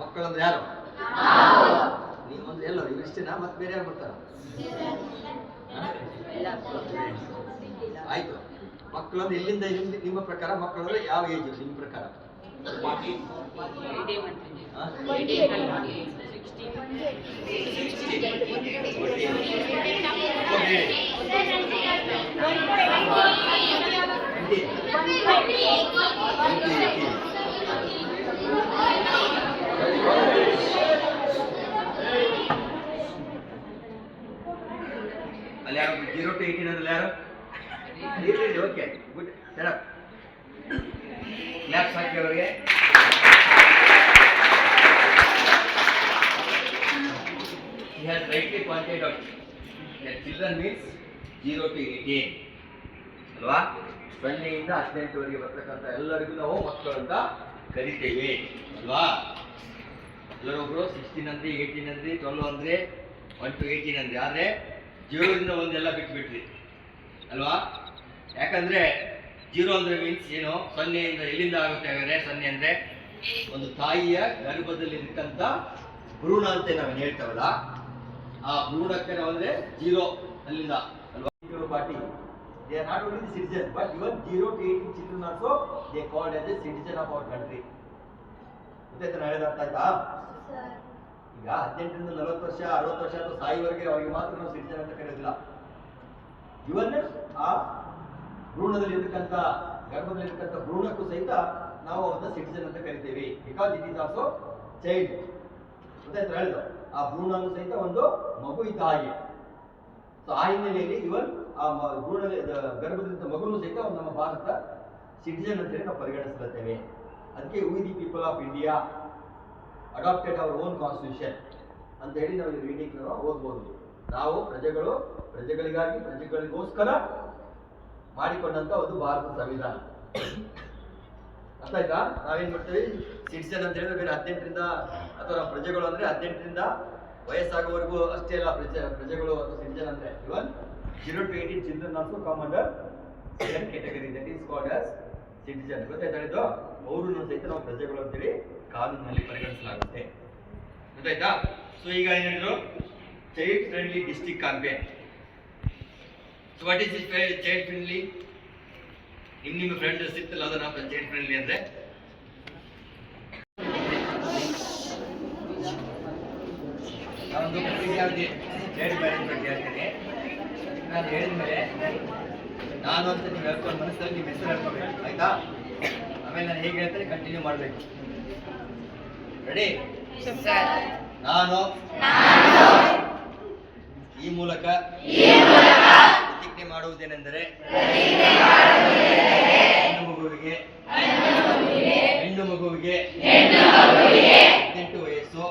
ಮಕ್ಕಳಂದ್ರೆ ಯಾರು? ನೀವಂದ್ರೆ ಎಲ್ಲರು ಇವಿಷ್ಟೇನಾ ಮತ್ತೆ ಬೇರೆ ಯಾರು ಬರ್ತಾರ? ಆಯ್ತು. ಮಕ್ಕಳಂದ್ರೆ ಎಲ್ಲಿಂದ ನಿಮ್ದು ನಿಮ್ಮ ಪ್ರಕಾರ ಮಕ್ಕಳಂದ್ರೆ ಯಾವ ಏಜ್ ನಿಮ್ಮ ಪ್ರಕಾರ? ಸಿಕ್ಸ್ಟಿ ಅಲ್ಲಿ ಯಾರು ಜೀರೋ ಟು ಏಯ್ಟೀನ್ ಅಂದ್ರೆ ಯಾರು? ಇರ್ಲಿ ಓಕೆ ಗುಡ್ ಸೆಟಪ್ ಲ್ಯಾಪ್ಸ್ ಹಾಕಿ ಅವರಿಗೆ. He has rightly pointed out that children means zero to eighteen. ಅಲ್ವಾ? ಸೊನ್ನೆಯಿಂದ ಹದಿನೆಂಟುವರೆಗೆ ಬರ್ತಕ್ಕಂಥ ಎಲ್ಲರಿಗೂ ನಾವು ಮಕ್ಕಳು ಅಂತ ಕರಿತೇವೆ. ಅಲ್ವಾ? ಎಲ್ಲರೊಬ್ರು ಸಿಕ್ಸ್ಟೀನ್ ಅಂದ್ರೆ ಏಯ್ಟೀನ್ ಅಂದ್ರೆ ಟ್ವೆಲ್ವ್ ಅಂದ್ರೆ ಒನ್ ಟು ಏಯ್ಟೀನ್ ಅಂದ್ರೆ. ಆದ್ರೆ ಜೀರೋದಿಂದ ಒಂದೆಲ್ಲ ಬಿಟ್ಬಿಟ್ರಿ. ಅಲ್ವಾ? ಯಾಕಂದ್ರೆ ಜೀರೋ ಅಂದ್ರೆ ಮೀನ್ಸ್ ಏನು? ಸೊನ್ನೆಯಿಂದ ಎಲ್ಲಿಂದ ಆಗುತ್ತೆ ಹಾಗಾದ್ರೆ? ಸೊನ್ನೆ ಅಂದ್ರೆ ಒಂದು ತಾಯಿಯ ಗರ್ಭದಲ್ಲಿ ಇರ್ತಕ್ಕಂಥ ಭ್ರೂಣ ಅಂತ ನಾವು ಹೇಳ್ತೇವಲ್ಲ? ಆ ಭ್ರೂಣಕ್ಕೆ ನಾವು ಅಂದ್ರೆ ಜೀರೋ ಅಲ್ಲಿಂದ ಅಲ್ವಾ? Party. They are not only citizen but even zero to eighteen children also they called as a citizen of our country ಗೊತ್ತಾಯ್ತಾ ಹೇಳೋದು ಅರ್ಥ ಆಯ್ತಾ? ಈಗ ಹದಿನೆಂಟರಿಂದ ನಲವತ್ತು ವರ್ಷ, ಅರವತ್ತು ವರ್ಷ ಅಥವಾ ಸಾಯಿವರೆಗೆ ಅವರಿಗೆ ಮಾತ್ರ ನಾವು ಸಿಟಿಜನ್ ಅಂತ ಕರೆಯೋದಿಲ್ಲ ಇವನ್ ಆ ಭ್ರೂಣದಲ್ಲಿ ಇರ್ತಕ್ಕಂಥ, ಗರ್ಭದಲ್ಲಿ ಇರ್ತಕ್ಕಂಥ ಭ್ರೂಣಕ್ಕೂ ಸಹಿತ ನಾವು ಅವನ್ನ ಸಿಟಿಜನ್ ಅಂತ ಕರಿತೇವೆ. Because it is also child ಅಂತ ಹೇಳಿದ್ರು ಆ ಭ್ರೂಣನು ಸಹಿತ ಒಂದು ಮಗು ಇದ್ದ ಹಾಗೆ. ಸೊ ಆ ಹಿನ್ನೆಲೆಯಲ್ಲಿ ಇವನ್ ಆ ಭ್ರೂಣ ಗರ್ಭದಿಂದ ಮಗುನು ಸಹಿತ ನಮ್ಮ ಭಾರತ ಸಿಟಿಜನ್ ಅಂತೇಳಿ ನಾವು ಪರಿಗಣಿಸ್ಕೊಳ್ತೇವೆ ಅದಕ್ಕೆ we the people of India adopted our own constitution ಅಂತ ಹೇಳಿ ನಾವು ರೀಡಿಂಗ್ ಓದ್ಬೋದು. ನಾವು ಪ್ರಜೆಗಳು, ಪ್ರಜೆಗಳಿಗಾಗಿ, ಪ್ರಜೆಗಳಿಗೋಸ್ಕರ ಮಾಡಿಕೊಂಡಂತ ಒಂದು ಭಾರತ ಸಂವಿಧಾನ. ಅರ್ಥ ಆಯ್ತಾ ನಾವೇನ್ ಮಾಡ್ತೀವಿ? ಸಿಟಿಸನ್ ಅಂತ ಹೇಳಿದ್ರೆ ಬೇರೆ ಹದಿನೆಂಟರಿಂದ ಅಥವಾ ಪ್ರಜೆಗಳು ಅಂದ್ರೆ ಹದಿನೆಂಟರಿಂದ ವಯಸ್ಸಾಗುವವರೆಗೂ ಅಷ್ಟೇ ಅಲ್ಲ, ಪ್ರಜೆ, ಪ್ರಜೆಗಳು ಅಥವಾ ಸಿಟಿಸನ್ ಅಂದ್ರೆ. Even zero to eighteen children also come under second category that is called as citizen ಗೊತ್ತಾಯ್ತಾ ಅವರು ಸಹಿತ ನಾವು ಪ್ರಜೆಗಳು ಅಂತೇಳಿ ಕಾನೂನಿನಲ್ಲಿ ಪರಿಗಣಿಸಲಾಗುತ್ತೆ. ಗೊತ್ತಾಯ್ತಾ? ಸೊ ಈಗ ಏನ್ ಹೇಳಿದ್ರು? Child friendly district campaign so what is is child friendly ನಿಮ್ ನಿಮ್ಮ ಫ್ರೆಂಡ್ ಸಿಕ್ತಲ್ಲ, ಅದನ್ನ ಚೈಲ್ಡ್ ಫ್ರೆಂಡ್ಲಿ ಅಂದ್ರೆ? ನಾನು ಚೈಲ್ಡ್ ಮ್ಯಾನೇಜ್ಮೆಂಟ್ ಹೇಳ್ತೀನಿ ನಾನು ಹೇಳಿದ್ಮೇಲೆ ನಾನು ಅಂತ ನೀವು ಹೇಳ್ಕೊಂಡು ಮನಸ್ಸಲ್ಲಿ ನಿಮ್ಮ ಹೆಸರು ಹೇಳ್ಕೋಬೇಕು ಆಯ್ತಾ? ಆಮೇಲೆ ನಾನು ಹೇಗೆ ಹೇಳ್ತೇನೆ ಕಂಟಿನ್ಯೂ ಮಾಡಬೇಕು. ರೆಡಿ ನಾನು. ಈ ಮೂಲಕ ಪ್ರತಿಜ್ಞೆ ಮಾಡುವುದೇನೆಂದರೆ ಹೆಣ್ಣು ಮಗುವಿಗೆ ಹೆಣ್ಣು ಮಗುವಿಗೆ ಹದಿನೆಂಟು ವಯಸ್ಸು.